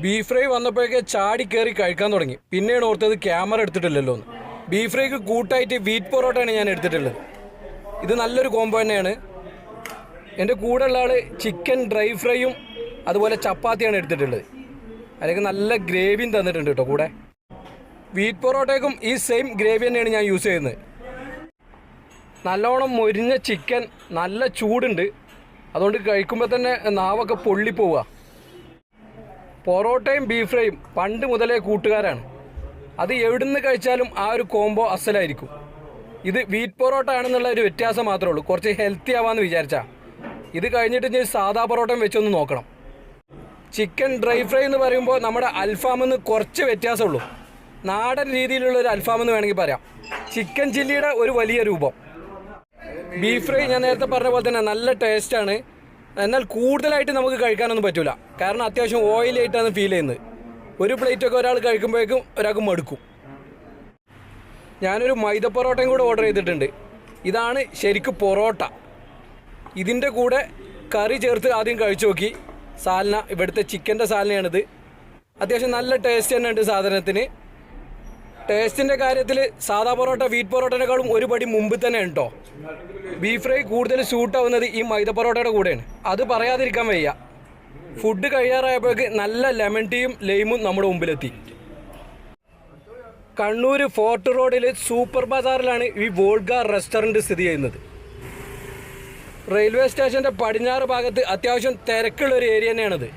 Beef fry വന്നപ്പോഴേക്ക് ചാടി കയറി കഴിക്കാൻ തുടങ്ങി. പിന്നെയാണ് ഓർത്തത് ക്യാമറ എടുത്തിട്ടില്ലല്ലോ എന്ന്. ബീഫ് ഫ്രൈക്ക് കൂട്ടായിട്ട് വീറ്റ് പൊറോട്ടയാണ് ഞാൻ എടുത്തിട്ടുള്ളത്. ഇത് നല്ലൊരു കോംബോ തന്നെയാണ്. എന്റെ കൂടെ ഉള്ള ആൾ ചിക്കൻ ഡ്രൈ ഫ്രൈയും അതുപോലെ ചപ്പാത്തിയാണ് എടുത്തിട്ടുള്ളത്. അല്ലെങ്കിൽ നല്ല ഗ്രേവിയും തന്നിട്ടുണ്ട് കേട്ടോ കൂടെ. വീറ്റ് പൊറോട്ടയ്ക്കും ഈ സെയിം ഗ്രേവി തന്നെയാണ് ഞാൻ യൂസ് ചെയ്യുന്നത്. നല്ലോണം മൊരിഞ്ഞ ചിക്കൻ നല്ല ചൂടുണ്ട്. അതുകൊണ്ട് കഴിക്കുമ്പോൾ തന്നെ നാവൊക്കെ പൊള്ളിപ്പോവുക പൊറോട്ടയും ബീഫ് ഫ്രൈയും പണ്ട് മുതലേ കൂട്ടുകാരാണ്. അത് എവിടുന്ന് കഴിച്ചാലും ആ ഒരു കോംബോ അസലായിരിക്കും. ഇത് വീറ്റ് പൊറോട്ട ആണെന്നുള്ള ഒരു വ്യത്യാസം മാത്രമേ ഉള്ളൂ. കുറച്ച് ഹെൽത്തി ആവാമെന്ന് വിചാരിച്ചാൽ ഇത് കഴിഞ്ഞിട്ട് ഞാൻ സാദാ പൊറോട്ടയും വെച്ചൊന്ന് നോക്കണം. ചിക്കൻ ഡ്രൈ ഫ്രൈ എന്ന് പറയുമ്പോൾ നമ്മുടെ അൽഫാമിൽ നിന്ന് കുറച്ച് വ്യത്യാസമുള്ളൂ. നാടൻ രീതിയിലുള്ള ഒരു അൽഫാം എന്ന് വേണമെങ്കിൽ പറയാം. ചിക്കൻ ചില്ലിയുടെ ഒരു വലിയ രൂപം. ബീഫ് ഫ്രൈ ഞാൻ നേരത്തെ പറഞ്ഞ പോലെ തന്നെ നല്ല ടേസ്റ്റാണ് എന്നാൽ കൂടുതലായിട്ട് നമുക്ക് കഴിക്കാനൊന്നും പറ്റില്ല കാരണം അത്യാവശ്യം ഓയിലായിട്ടാണ് ഫീൽ ചെയ്യുന്നത്. ഒരു പ്ലേറ്റൊക്കെ ഒരാൾ കഴിക്കുമ്പോഴേക്കും ഒരാൾക്ക് മടുക്കും. ഞാനൊരു മൈദ പൊറോട്ടയും കൂടെ ഓർഡർ ചെയ്തിട്ടുണ്ട്. ഇതാണ് ശരിക്കും പൊറോട്ട. ഇതിന്റെ കൂടെ കറി ചേർത്ത് ആദ്യം കഴിച്ചു നോക്കി. സാലന ഇവിടുത്തെ ചിക്കന്റെ സാലനയാണിത് അത്യാവശ്യം നല്ല ടേസ്റ്റ് തന്നെ ഉണ്ട് സാധനത്തിന്. ടേസ്റ്റിന്റെ കാര്യത്തിൽ സാധാ പൊറോട്ട വീറ്റ് പൊറോട്ടനേക്കാളും ഒരു പടി മുമ്പ് തന്നെ ഉണ്ടോ ബീഫ് ഫ്രൈ കൂടുതൽ സൂട്ട് ആവുന്നത് ഈ മൈദ പൊറോട്ടയുടെ കൂടെയാണ്. അത് പറയാതിരിക്കാൻ വയ്യ. ഫുഡ് കഴിയാറായപ്പോഴേക്ക് നല്ല ലെമൺ ടീയും ലൈമും നമ്മുടെ മുമ്പിലെത്തി. കണ്ണൂർ ഫോർട്ട് റോഡിലെ സൂപ്പർ ബസാറിലാണ് ഈ വോൾഗ റെസ്റ്റോറന്റ് സ്ഥിതി ചെയ്യുന്നത്. റെയിൽവേ സ്റ്റേഷന്റെ പടിഞ്ഞാറ് ഭാഗത്ത് അത്യാവശ്യം തിരക്കുള്ള ഒരു ഏരിയ തന്നെയാണിത്.